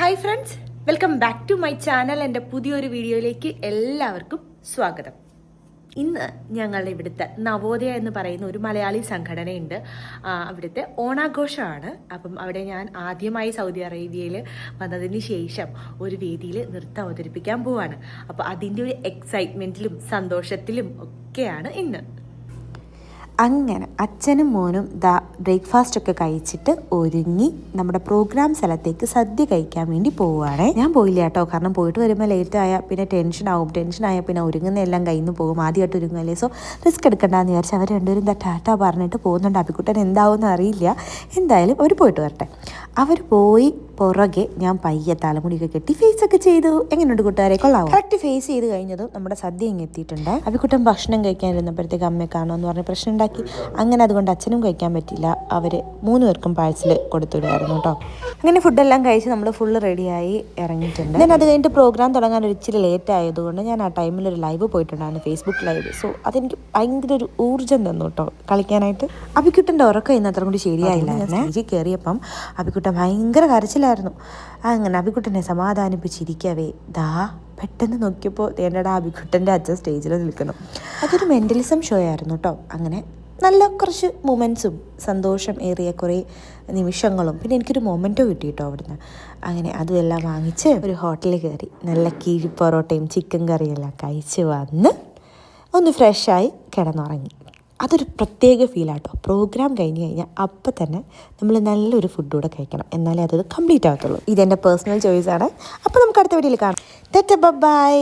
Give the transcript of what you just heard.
Hi friends welcome back to my channel എന്റെ പുതിയൊരു വീഡിയോയിലേക്ക് എല്ലാവർക്കും സ്വാഗതം. ഇന്ന് ഞങ്ങളുടെ ഇവിടുത്തെ നവോദയ എന്ന് പറയുന്ന ഒരു മലയാളി സംഘടനയുണ്ട്. അവിടുത്തെ ഓണാഘോഷമാണ്. അപ്പം അവിടെ ഞാൻ ആദ്യമായി സൗദി അറേബ്യയിൽ വന്നതിന് ശേഷം ഒരു വേദിയിൽ നൃത്തം അവതരിപ്പിക്കാൻ പോവാണ്. അപ്പോൾ അതിന്റെ ഒരു എക്സൈറ്റ്മെന്റിലും സന്തോഷത്തിലും ഒക്കെയാണ് ഇന്ന്. അങ്ങനെ അച്ഛനും മോനും ദാ ബ്രേക്ക്ഫാസ്റ്റ് ഒക്കെ കഴിച്ചിട്ട് ഒരുങ്ങി നമ്മുടെ പ്രോഗ്രാം സ്ഥലത്തേക്ക് സദ്യ കഴിക്കാൻ വേണ്ടി പോവുകയാണ്. ഞാൻ പോയില്ല കേട്ടോ. കാരണം പോയിട്ട് വരുമ്പോൾ ലേറ്റ് ആയാൽ പിന്നെ ടെൻഷൻ ആവും. ടെൻഷൻ ആയാൽ പിന്നെ ഒരുങ്ങുന്ന എല്ലാം കയ്യിൽ നിന്ന് പോകും. ആദ്യമായിട്ട് ഒരുങ്ങല്ലേ സോ റിസ്ക് എടുക്കണ്ടെന്ന് വിചാരിച്ച് അവർ രണ്ടുപേരും ദാ ടാറ്റ പറഞ്ഞിട്ട് പോകുന്നുണ്ട്. അപ്പിക്കുട്ടൻ എന്താവുമെന്ന് അറിയില്ല. എന്തായാലും അവർ പോയിട്ട് വരട്ടെ. അവർ പോയി പുറകെ ഞാൻ പയ്യെ തലമുടിയൊക്കെ കെട്ടി ഫേസ് ഒക്കെ ചെയ്തു. എങ്ങനെയുണ്ട് കൂട്ടുകാരെ? കൊള്ളാവും? കറക്റ്റ് ഫേസ് ചെയ്ത് കഴിഞ്ഞതും നമ്മുടെ സദ്യ ഇങ്ങ് എത്തിയിട്ടുണ്ട്. അവിക്കുട്ടൻ ഭക്ഷണം കഴിക്കാനിരുന്നപ്പോഴത്തേക്ക് അമ്മയെ കാണുമെന്ന് പറഞ്ഞ് പ്രശ്നം ഉണ്ടാക്കി. അങ്ങനെ അതുകൊണ്ട് അച്ഛനും കഴിക്കാൻ പറ്റില്ല അവർ മൂന്ന് പേർക്കും പാഴ്സൽ കൊടുത്തുവിടായിരുന്നു കേട്ടോ. അങ്ങനെ ഫുഡെല്ലാം കഴിച്ച് നമ്മൾ ഫുള്ള് റെഡിയായി ഇറങ്ങിയിട്ടുണ്ട്. ഞാൻ അത് കഴിഞ്ഞിട്ട് പ്രോഗ്രാം തുടങ്ങാൻ ഒരു ഇച്ചിരി ലേറ്റ് ആയതുകൊണ്ട് ഞാൻ ആ ടൈമിൽ ഒരു ലൈവ് പോയിട്ടുണ്ടായിരുന്നു ഫേസ്ബുക്ക് ലൈവ് സോ അതെനിക്ക് ഭയങ്കര ഒരു ഊർജം തന്നു കേട്ടോ കളിക്കാനായിട്ട്. അഭിക്കുട്ടന്റെ ഉറക്കം ഇന്ന് അത്ര കൂടി ശരിയായില്ല സ്റ്റേജിൽ കയറിയപ്പം അഭിക്കുട്ടൻ ഭയങ്കര കരച്ചിലായിരുന്നു. അങ്ങനെ അഭികുട്ടനെ സമാധാനിപ്പിച്ചിരിക്കവേ. ദാ പെട്ടെന്ന് നോക്കിയപ്പോൾ തേണ്ടടാ അഭികുട്ടന്റെ അച്ഛൻ സ്റ്റേജിൽ നിൽക്കുന്നു. അതൊരു മെന്റലിസം ഷോ ആയിരുന്നു കേട്ടോ അങ്ങനെ നല്ല കുറച്ച് മൊമെന്റ്സും സന്തോഷം ഏറിയ കുറേ നിമിഷങ്ങളും പിന്നെ എനിക്കൊരു മൊമെന്റോ കിട്ടി കേട്ടോ അവിടുന്ന്. അങ്ങനെ അതുമെല്ലാം വാങ്ങിച്ച് ഒരു ഹോട്ടലിൽ കയറി. നല്ല കീഴി പൊറോട്ടയും ചിക്കൻ എല്ലാം കഴിച്ച് വന്ന് ഒന്ന് ഫ്രഷായി കിടന്നുറങ്ങി. അതൊരു പ്രത്യേക ഫീലാട്ടോ പ്രോഗ്രാം കഴിഞ്ഞ് കഴിഞ്ഞാൽ അപ്പം തന്നെ നമ്മൾ നല്ലൊരു ഫുഡ് കൂടെ കഴിക്കണം. എന്നാലേ അതൊരു കംപ്ലീറ്റ് ആകത്തുള്ളൂ ഇതെന്റെ പേഴ്സണൽ ചോയ്സാണ് അപ്പോൾ നമുക്ക് അടുത്ത വീഡിയോയിൽ കാണാം. ബൈ.